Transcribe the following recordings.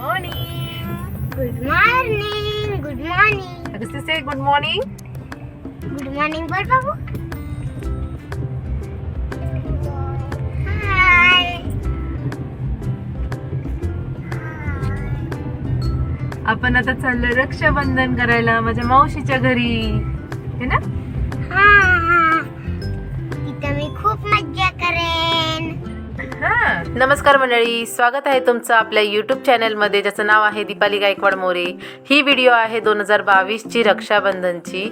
Morning good morning good morning Agasti से good morning good morning बोल बाबू हाय आपण आता चाललोय रक्षाबंधन करायला माझ्या मावशीच्या घरी. हे ना? हा. नमस्कार मंडळी स्वागत आहे तुमचं आपल्या यूट्यूब चॅनलमध्ये ज्याचं नाव आहे दीपाली गायकवाड मोरे. ही व्हिडिओ आहे दोन हजार बावीसची रक्षाबंधनची.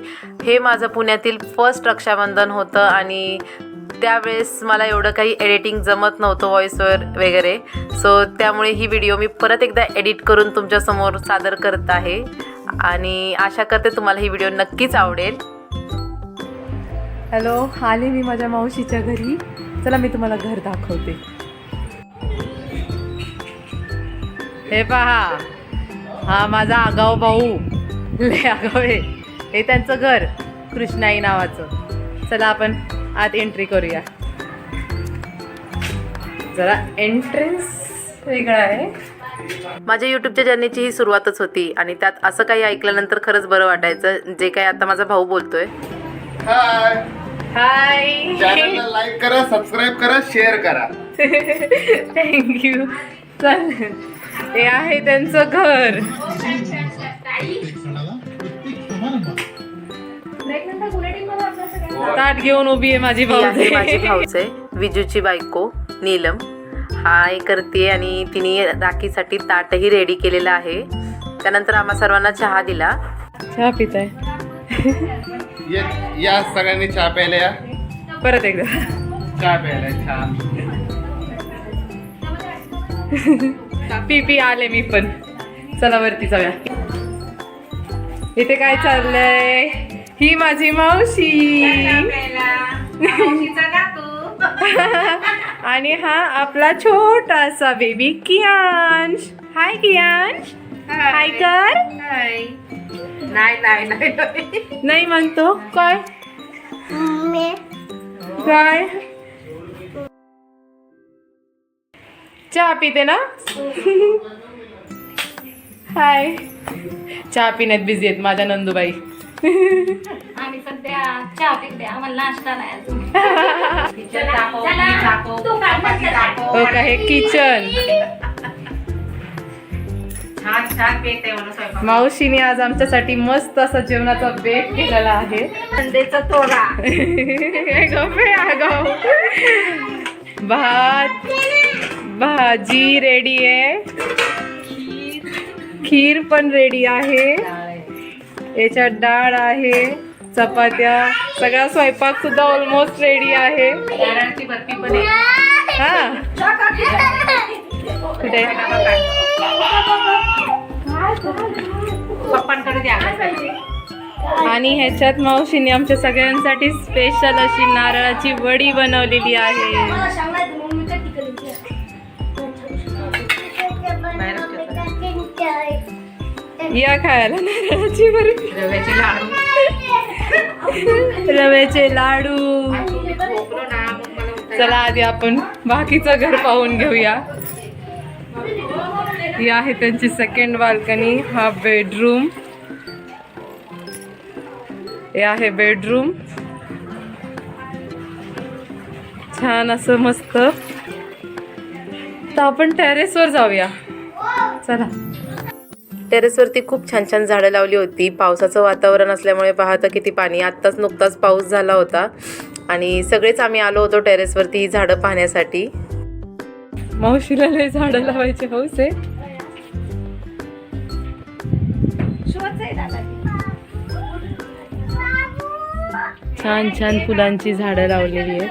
हे माझं पुण्यातील फर्स्ट रक्षाबंधन होतं आणि त्यावेळेस मला एवढं काही एडिटिंग जमत नव्हतं व्हॉइसवर वगैरे. सो त्यामुळे ही व्हिडिओ मी परत एकदा एडिट करून तुमच्यासमोर सादर करत आहे. आणि आशा करते तुम्हाला ही व्हिडिओ नक्कीच आवडेल. हॅलो आले मी माझ्या मावशीच्या घरी. चला मी तुम्हाला घर दाखवते. हे पहा हा माझा आगाव भाऊ. लय आगाव आहे. हे त्यांचं घर कृष्णाई नावाचं. चला आपण आत एंट्री करूया. जरा एंट्रन्स वेगळा आहे. माझ्या यूट्यूबच्या जर्नीची ही सुरुवातच होती आणि त्यात असं काही ऐकल्यानंतर खरंच बरं वाटायचं जे काही आता माझा भाऊ बोलतोय. हाय लाईक करा सबस्क्राईब करा शेअर करा. थँक्यू चल हे आहे त्यांचं घर. ताट घेऊन उभी आहे माझी ही आहे माझी भाऊ भाऊचे विजूची बायको नीलम. हाय करते आणि तिने राखीसाठी ताटही रेडी केलेलं आहे. त्यानंतर आम्हा सर्वांना चहा दिला. चहा पित आहे ये- या सगळ्यांनी चहा प्यायला या. परत एकदा. चहा प्यायला चहा. पी पी आले मी पण. चला वरती जाऊया. इथे काय चाललंय? ही माझी मावशी. आणि हा आपला छोटासा baby Kiyansh. Hi Kiyansh. Hi कर. नाही म्हणतो. काय? काय? चहा पिते ना? हाय चहा पिण्यात बिझी आहेत माझ्या नंदुबाई. आम्ही सध्या चहा पिते आम्हाला नाश्ता नाही अजून. चला, चला. तू काय? म्हणते? हो का हे किचन मावशीने आज आमच्यासाठी मस्त असा जेवणाचा बेक केलेला आहे. अंड्याचा भात. भाजी रेडी आहे. खीर पण रेडी आहे. याच्यात डाळ आहे चपात्या सगळा स्वयंपाक सुद्धा ऑलमोस्ट रेडी आहे. हा. कुठे? आणि ह्याच्यात मावशीने आमच्या सगळ्यांसाठी स्पेशल अशी नारळाची वडी बनवलेली आहे. या खायला नारळाची बर्फी रव्याचे लाडू. चला आधी आपण बाकीचं घर पाहून घेऊया. ही आहे त्यांची सेकंड बाल्कनी हा बेडरूम हे आहे बेडरूम छान असं मस्त. तर आपण टेरेसवर जाऊया. चला. टेरेसवरती खूप छान छान झाडं लावली होती. पावसाचं वातावरण असल्यामुळे पाहता किती पाणी. आत्ताच नुकताच पाऊस झाला होता. आणि सगळेच आम्ही आलो होतो टेरेसवरती ही झाडं पाहण्यासाठी. मावशीला लय झाडं लावायचे हौस. आहे छान छान फुलांची झाडं लावलेली आहेत.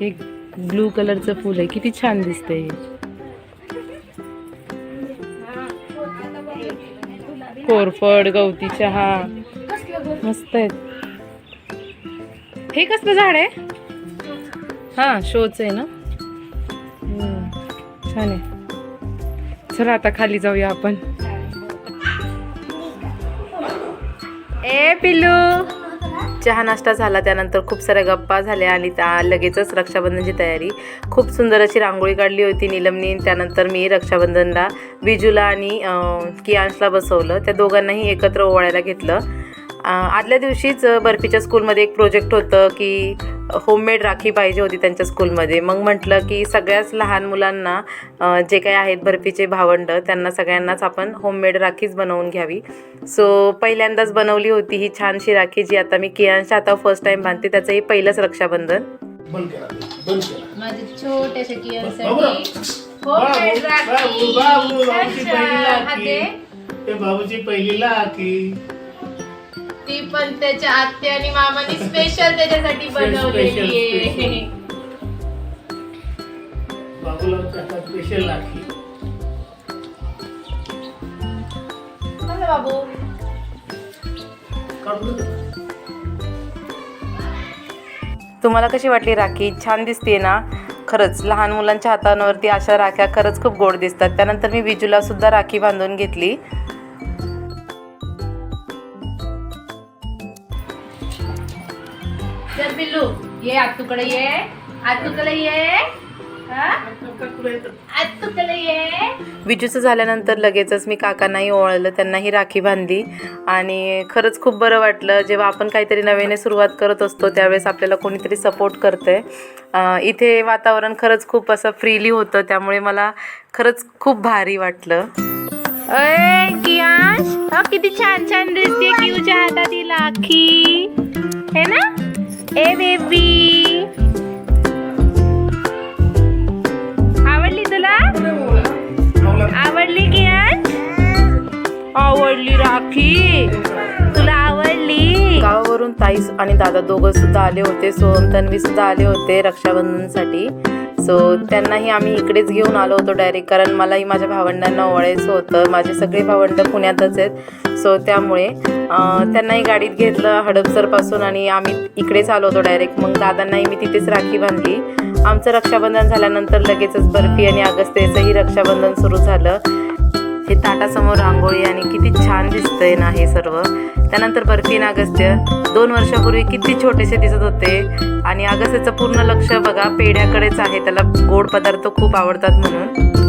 हे ब्लू कलरचं फुल आहे. किती छान दिसतंय हे. कोरफड गवती चहा. मस्त आहेत. हे कसलं झाड आहे? हा शोच आहे ना? छान आहे. चला आता खाली जाऊया आपण. ए पिल्लू! चहा नाश्ता झाला त्यानंतर खूप साऱ्या गप्पा झाल्या आणि त्या लगेचच रक्षाबंधनची तयारी. खूप सुंदर अशी रांगोळी काढली होती निलमनी. त्यानंतर मी रक्षाबंधनला विजूला आणि कियांशला बसवलं. त्या दोघांनाही एकत्र ओवाळायला घेतलं. आदल्या दिवशीच बर्फीच्या स्कूलमध्ये एक प्रोजेक्ट होतं की होममेड राखी पाहिजे होती त्यांच्या स्कूलमध्ये. मग म्हटलं की सगळ्याच लहान मुलांना जे काही आहेत बर्फीचे भावंड त्यांना सगळ्यांनाच आपण होममेड राखीच बनवून घ्यावी. सो पहिल्यांदाच बनवली होती ही छानशी राखी जी आता मी कियांशच्या आता फर्स्ट टाइम बांधते त्याचं हे पहिलंच रक्षाबंधन बाबूची पहिली. लाखी. ते पण त्याच्या आत्या आणि मामाने स्पेशल त्याच्यासाठी बनवलेली आहे. बाबूला स्पेशल बाबू. तुम्हाला कशी वाटली राखी? छान दिसते ना? खरंच लहान मुलांच्या हातांवरती अशा राख्या खरंच खूप गोड दिसतात. त्यानंतर मी विजूला सुद्धा राखी बांधून घेतली. पिल्लू ये आतूकडे ये आतूकडे ये. हा? विजूचं झाल्यानंतर लगेचच मी काकांनाही ओळलं त्यांनाही राखी बांधली. आणि खरंच खूप बरं वाटलं जेव्हा आपण काहीतरी नव्याने सुरुवात करत असतो त्यावेळेस आपल्याला कोणीतरी सपोर्ट करतंय. अं, इथे वातावरण खरंच खूप असं फ्रीली होतं त्यामुळे मला खरंच खूप भारी वाटलं. अय कियांश किती छान छान दिसते किऊच्या हातात ही राखी है ना? ए बेबी. आवडली तुला? आवडली की आवडली राखी. तुला आवडली? गावावरून ताई आणि दादा दोघं सुद्धा आले होते सोहम तन्वी सुद्धा आले होते रक्षाबंधनसाठी. सो त्यांनाही आम्ही इकडेच घेऊन आलो होतो डायरेक्ट कारण मलाही माझ्या भावंडांना ओळायचं होतं. माझे सगळे भावंड पुण्यातच आहेत. सो त्यामुळे त्यांनाही गाडीत घेतलं हडपसरपासून आणि आम्ही इकडेच आलो होतो डायरेक्ट मग दादांनाही मी तिथेच राखी बांधली. आमचं रक्षाबंधन झाल्यानंतर लगेचच बर्फी आणि अगस्तेचंही रक्षाबंधन सुरू झालं. हे ताटासमोर रांगोळी आणि किती छान दिसतंय ना हे सर्व. त्यानंतर बर्फी अगस्त्य. दोन वर्षापूर्वी किती छोटेसे दिसत होते. आणि अगस्त्याचं पूर्ण लक्ष बघा पेढ्याकडेच आहे. त्याला गोड पदार्थ खूप आवडतात म्हणून.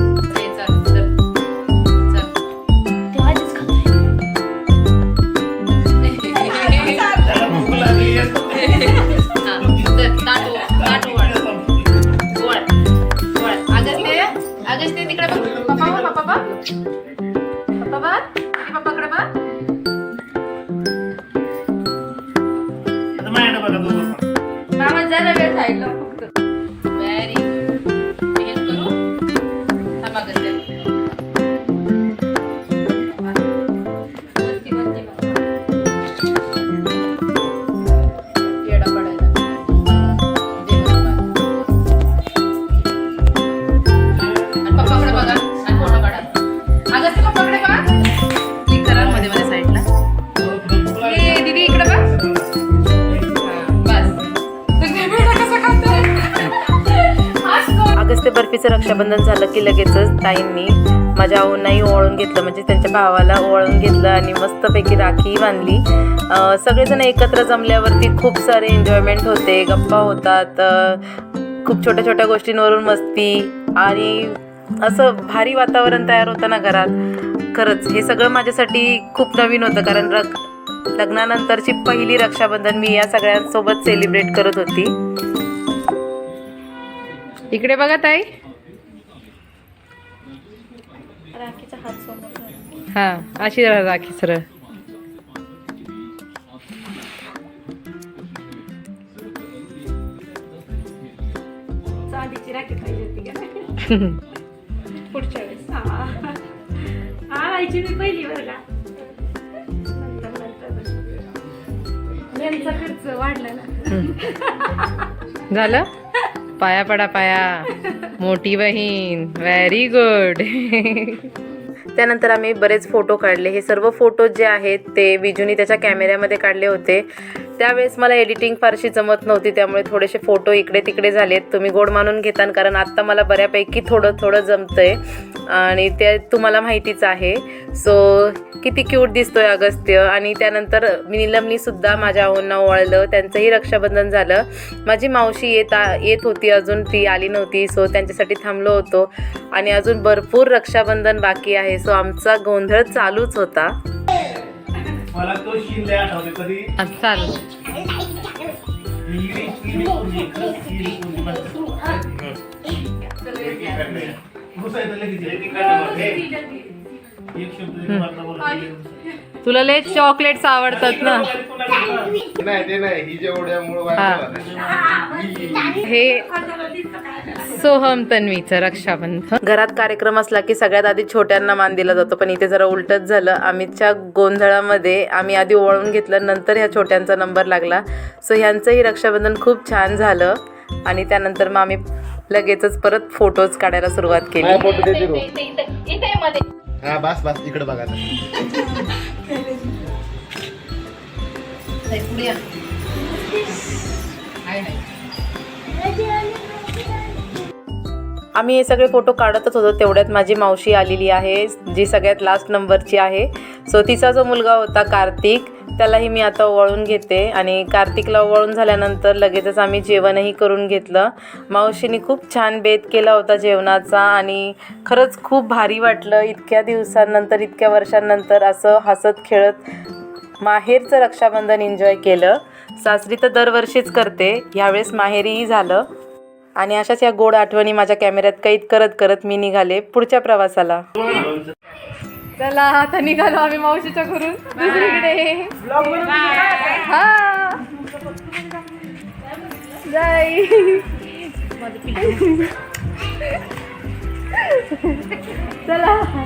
बघा दोघं पण. मामा जरा वेळ साईडला अगस्त्य रक्षाबंधन झालं की लगेचच ताईंनी माझ्या आऊंनाही ओवाळून घेतलं. म्हणजे त्यांच्या भावाला ओळून घेतलं आणि मस्तपैकी राखी बांधली. सगळेजण एकत्र जमल्यावरती खूप सारे एन्जॉयमेंट होते गप्पा होतात खूप छोट्या छोट्या गोष्टींवरून मस्ती आणि असं भारी वातावरण तयार होतं ना घरात. खरंच हे सगळं माझ्यासाठी खूप नवीन होतं कारण रक लग्नानंतरची पहिली रक्षाबंधन मी या सगळ्यांसोबत सेलिब्रेट करत होती. इकडे बघा ताई. हा अशी जरा राखी सरळ. चांदीची राखी पाहिजे होती का? पुढच्या वेळेस. आईची मी पहिली बरं का? नंतर नंतर यांचा खर्च वाढला ना. झालं? पाया पडा पाया. मोठी बहीण. व्हेरी गुड त्यानंतर आम्ही बरेच फोटो काढले. हे सर्व फोटो जे आहेत ते विजूनी त्याच्या कॅमेऱ्यामध्ये काढले होते. त्यावेळेस मला एडिटिंग फारशी जमत नव्हती त्यामुळे थोडेसे फोटो इकडे तिकडे झालेत. तुम्ही गोड मानून घेतान कारण आत्ता मला बऱ्यापैकी थोडं थोडं जमतं आहे आणि ते तुम्हाला माहितीच आहे. सो किती क्यूट दिसतोय अगस्त्य. आणि त्यानंतर नीलमनी सुद्धा माझ्या आहोंना ओळलं त्यांचंही रक्षाबंधन झालं. माझी मावशी येत येत होती अजून ती आली नव्हती. सो त्यांच्यासाठी थांबलो होतो. आणि अजून भरपूर रक्षाबंधन बाकी आहे. सो आमचा गोंधळ चालूच होता. मला तो सीन लय आठवते कधी आता चालेल हिरवी हिरवी कुणी, इकडं हिरवी कुणी, बस. घुसायचं लगेच. एक शब्द एक वारला बोला. तुला लय चॉकलेट्स आवडतात ना नाही ते नाही ही जेवढ्या मूळ हा. हे सोहम तन्वीचं रक्षाबंधन घरात कार्यक्रम असला की सगळ्यात आधी छोट्यांना मान दिला जातो पण इथे जरा उलटच झालं आम्हीच्या गोंधळामध्ये आम्ही आधी ओवाळून घेतलं नंतर ह्या छोट्यांचा नंबर लागला सो ह्यांचंही रक्षाबंधन खूप छान झालं आणि त्यानंतर मग आम्ही लगेचच परत फोटोज काढायला सुरुवात केली फोटो देते हा बस बस इकडे बघा आता. आम्ही हे सगळे फोटो काढतच होतो तेवढ्यात माझी मावशी आलेली आहे जी सगळ्यात लास्ट नंबरची आहे. सो तिचा जो मुलगा होता कार्तिक त्यालाही मी आता ओवाळून घेते आणि कार्तिकला ओवाळून झाल्यानंतर लगेचच आम्ही जेवणही करून घेतलं. मावशीने खूप छान बेत केला होता जेवणाचा आणि खरंच खूप भारी वाटलं. इतक्या दिवसांनंतर इतक्या वर्षांनंतर असं हसत खेळत माहेरचं रक्षाबंधन एन्जॉय केलं. सासरी तर दरवर्षीच करते. ह्यावेळेस माहेरीही झालं. आणि अशाच या गोड आठवणी माझ्या कॅमेऱ्यात कैद करत करत मी निघाले पुढच्या प्रवासाला. चला आता निघालो आम्ही मावशीच्या घरून. दुसरीकडे. हा. जाई. चला.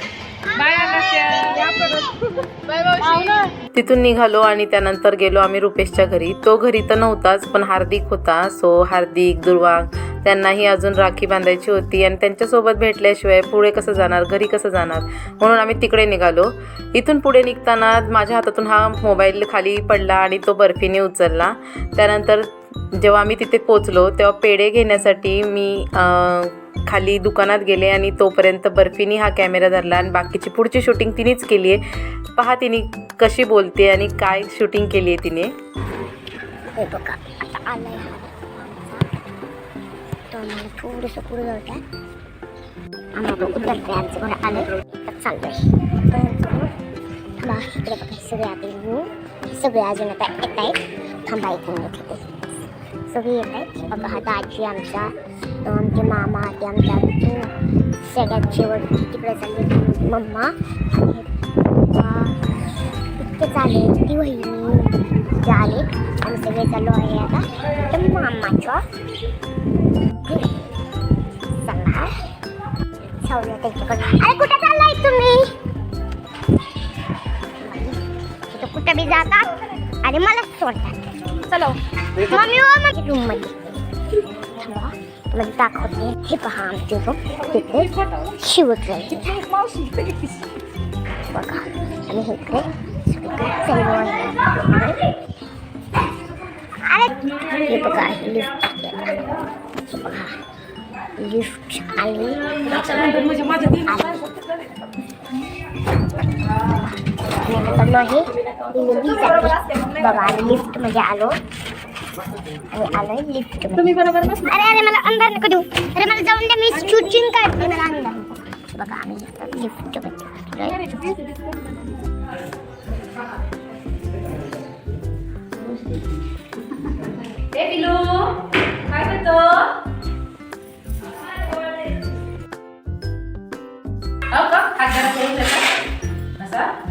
तिथून निघालो आणि त्यानंतर गेलो आम्ही रुपेशच्या घरी. तो घरी तर नव्हताच पण हार्दिक होता. सो हार्दिक दुर्वाग त्यांनाही अजून राखी बांधायची होती आणि त्यांच्यासोबत भेटल्याशिवाय पुढे कसं जाणार घरी कसं जाणार? म्हणून आम्ही तिकडे निघालो. इथून पुढे निघताना माझ्या हातातून हा मोबाईल खाली पडला आणि तो बर्फीने उचलला. त्यानंतर जेव्हा आम्ही तिथे पोचलो तेव्हा पेढे घेण्यासाठी मी खाली दुकानात गेले आणि तोपर्यंत बर्फीनी हा कॅमेरा धरला आणि बाकीची पुढची शूटिंग तिनेच केली आहे. पहा तिने कशी बोलते आणि काय शूटिंग केली आहे तिने. हे बघा आता पुढे सगळे आता सगळे अजून आता येत आहेत. थांबा सगळी येत आहेत. बघा हा दाजी आमचा आमचे मामा ते आमच्या सगळ्यात शेवट तिकडे चालले मम्मा. इतके चाले ती वहिनी झाले आम्ही सगळे चालू आहे आता तर मामाच्या. चला. जाऊया त्यांच्याकडे अरे कुठे चाललाय तुम्ही? इथं कुठं बी जातात आणि मला सोडतात चलो. मम्मी माझी रूममध्ये. तुम्हाला दाखवते. हे पहा आमचे रूम. तिथे शिवत बघा. आणि हे इकडे अरे हे बघा लिफ्ट बघा. लिफ्ट आली. मी आता चाललो आहे दिल्ली जाते बघा लिफ्टमध्ये आलो आणि आलोय लिफ्ट तुम्ही बरोबर अरे अरे मला अंधार नको देऊ अरे मला जाऊन दे मी शूटिंग काढते मला अंधार नको बघा आम्ही आता लिफ्टमध्ये आलोय. छान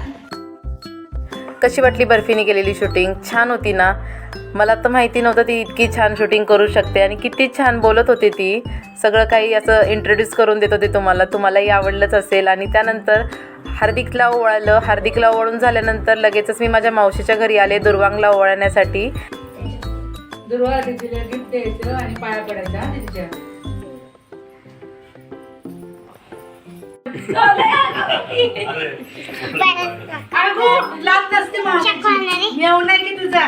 कशी वाटली बर्फीने केलेली शूटिंग छान होती ना? मला तर माहिती नव्हतं ती इतकी छान शूटिंग करू शकते आणि किती छान बोलत होती ती. सगळं काही असं इंट्रोड्यूस करून देत होते तुम्हाला. तुम्हालाही आवडलंच असेल. आणि त्यानंतर हार्दिकला ओवाळलं. हार्दिकला ओवाळून झाल्यानंतर लगेचच मी माझ्या मावशीच्या घरी आले दुर्वांगला ओवाळण्यासाठी. दुर्वा गिफ्ट द्यायचं आणि पाया पडायचा लात नसते नाही की तुझा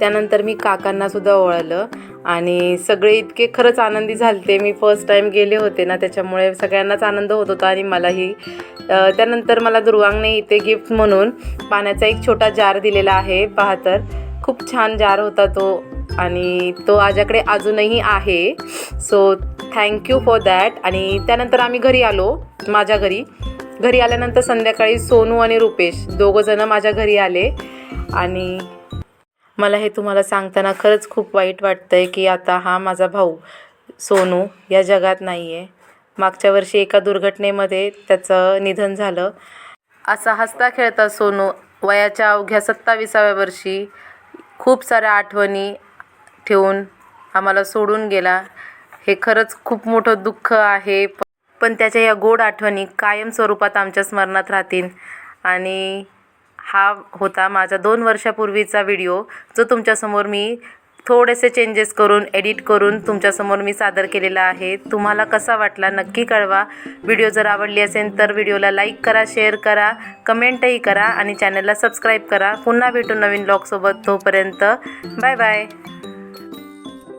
त्यानंतर मी काकांना सुद्धा ओळखलं आणि सगळे इतके खरंच आनंदी झालते. मी फर्स्ट टाईम गेले होते ना त्याच्यामुळे सगळ्यांनाच आनंद होत होता आणि मलाही त्यानंतर मला दुर्वांगने इथे गिफ्ट म्हणून पाण्याचा एक छोटा जार दिलेला आहे पहा तर खूप छान जार होता तो. आणि तो माझ्याकडे अजूनही आहे. सो थँक्यू फॉर दॅट आणि त्यानंतर आम्ही घरी आलो माझ्या घरी. घरी आल्यानंतर संध्याकाळी सोनू आणि रुपेश दोघंजणं माझ्या घरी आले. आणि मला हे तुम्हाला सांगताना खरंच खूप वाईट वाटतं आहे की आता हा माझा भाऊ सोनू या जगात नाही आहे मागच्या वर्षी एका दुर्घटनेमध्ये त्याचं निधन झालं. असा हसता खेळता सोनू वयाच्या अवघ्या सत्ताविसाव्या वर्षी खूप साऱ्या आठवणी ठेवून आम्हाला सोडून गेला. हे खरंच खूप मोठं दुःख आहे. पण त्याच्या या गोड आठवणी कायम स्वरूपात आमच्या स्मरणात राहतील. आणि हा होता माझा दोन वर्षापूर्वीचा व्हिडिओ जो तुमच्यासमोर मी थोडेसे चेंजेस करून एडिट करून तुमच्यासमोर मी सादर केलेला आहे. तुम्हाला कसा वाटला नक्की कळवा. व्हिडिओ जर आवडली असेल तर व्हिडिओला लाईक करा शेअर करा कमेंटही करा आणि चॅनलला सबस्क्राईब करा. पुन्हा भेटू नवीन ब्लॉगसोबत तोपर्यंत. Bye bye